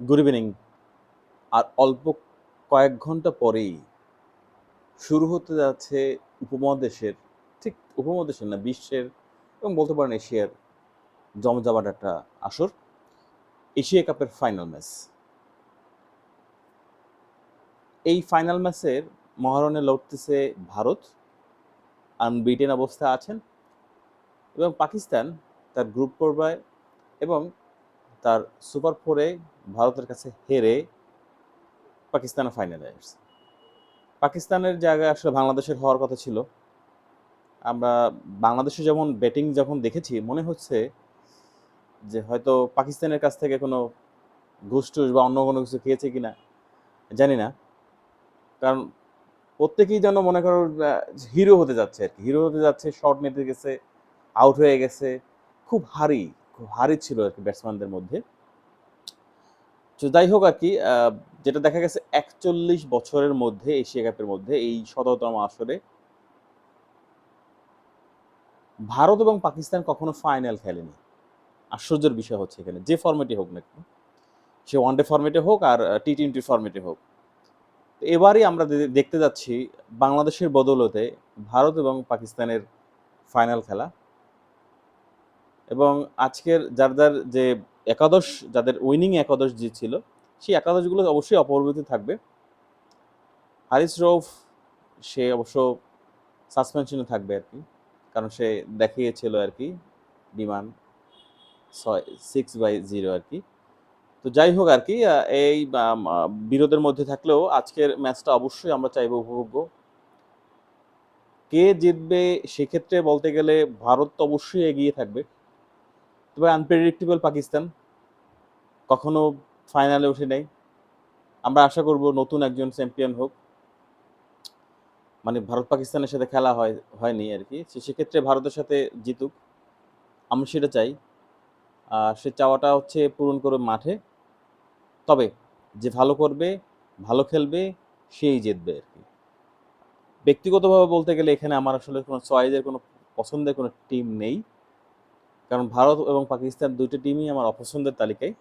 Good evening আর অল্প কয়েক ঘণ্টা পরেই শুরু হতে যাচ্ছে উপমহাদেশের, ঠিক উপমহাদেশের না, বিশ্বের এবং বলতে পারেন এশিয়ার জমজমাট একটা আসর, এশিয়া কাপের ফাইনাল ম্যাচ এই ফাইনাল ম্যাচের মহারণে লড়তেছে ভারত আনবিটেন অবস্থায় আছেন এবং পাকিস্তান তার গ্রুপ পর্যায়ে এবং তার সুপার ফোরে ভারতের কাছে হেরে পাকিস্তানের ফাইনালে আসছে। পাকিস্তানের জায়গায় আসলে বাংলাদেশের হওয়ার কথা ছিল। আমরা বাংলাদেশে যেমন ব্যাটিং যখন দেখেছি, মনে হচ্ছে যে হয়তো পাকিস্তানের কাছ থেকে কোনো ঘুষ টুস বা অন্য কোনো কিছু খেয়েছে কি না জানি না। কারণ প্রত্যেকেই যেন মনে করো হিরো হতে যাচ্ছে আর কি হিরো হতে যাচ্ছে শর্ট নিতে গেছে আউট হয়ে গেছে, খুব হারি। খুব হারি ছিল আর কি ব্যাটসম্যানদের মধ্যে। তো যাই হোক আর কি যেটা দেখা গেছে একচল্লিশ বছরের মধ্যে, এশিয়া কাপের মধ্যে এই শততম আসরে ভারত এবং পাকিস্তান কখনো ফাইনাল খেলেনি। আশ্চর্যের বিষয় হচ্ছে এখানে, যে ফর্মেটে হোক না কেন, সে ওয়ানডে ফর্মেটে হোক আর টি টোয়েন্টি ফর্মেটে হোক। এবারই আমরা দেখতে যাচ্ছি বাংলাদেশের বদৌলতে ভারত এবং পাকিস্তানের ফাইনাল খেলা। এবং আজকের যার যার যে একাদশ, যাদের উইনিং একাদশ যে ছিল, সেই একাদশগুলো অবশ্যই অপরিবর্তিত থাকবে। হারিস রৌফ, সে অবশ্য সাসপেনশনে থাকবে আর কি, কারণ সে দেখিয়েছিল আর কি বিমান ছয় সিক্স বাই জিরো আর কি। তো যাই হোক আর কি এই বিরোধের মধ্যে থাকলেও আজকের ম্যাচটা অবশ্যই আমরা চাইব উপভোগ্য। কে জিতবে সেক্ষেত্রে বলতে গেলে ভারত তো অবশ্যই এগিয়ে থাকবে। তবে আনপ্রেডিক্টেবল পাকিস্তান। কখনো ফাইনালে ওঠে নাই। আমরা আশা করব নতুন একজন চ্যাম্পিয়ন হোক। মানে ভারত পাকিস্তানের সাথে খেলা হয়, হয়নি আর কি। সেক্ষেত্রে ভারতের সাথে জিতুক। আমি সেটা চাই। আর সে চাওয়াটা হচ্ছে পূরণ করে মাঠে। তবে যে ভালো করবে, ভালো খেলবে, সেই জিতবে আর কি। ব্যক্তিগতভাবে বলতে গেলে এখানে আমার আসলে কোনো চয়েসের কোনো পছন্দের কোনো টিম নেই। কারণ ভারত এবং পাকিস্তান দুইটা টিমই আমার অপছন্দের তালিকায়।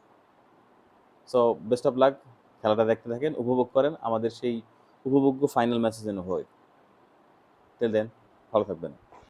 সো বেস্ট অফ লাক খেলাটা দেখতে থাকেন, উপভোগ করেন, আমাদের সেই উপভোগ্য ফাইনাল ম্যাচে যেন হয়। তেল দেন ভালো থাকবেন।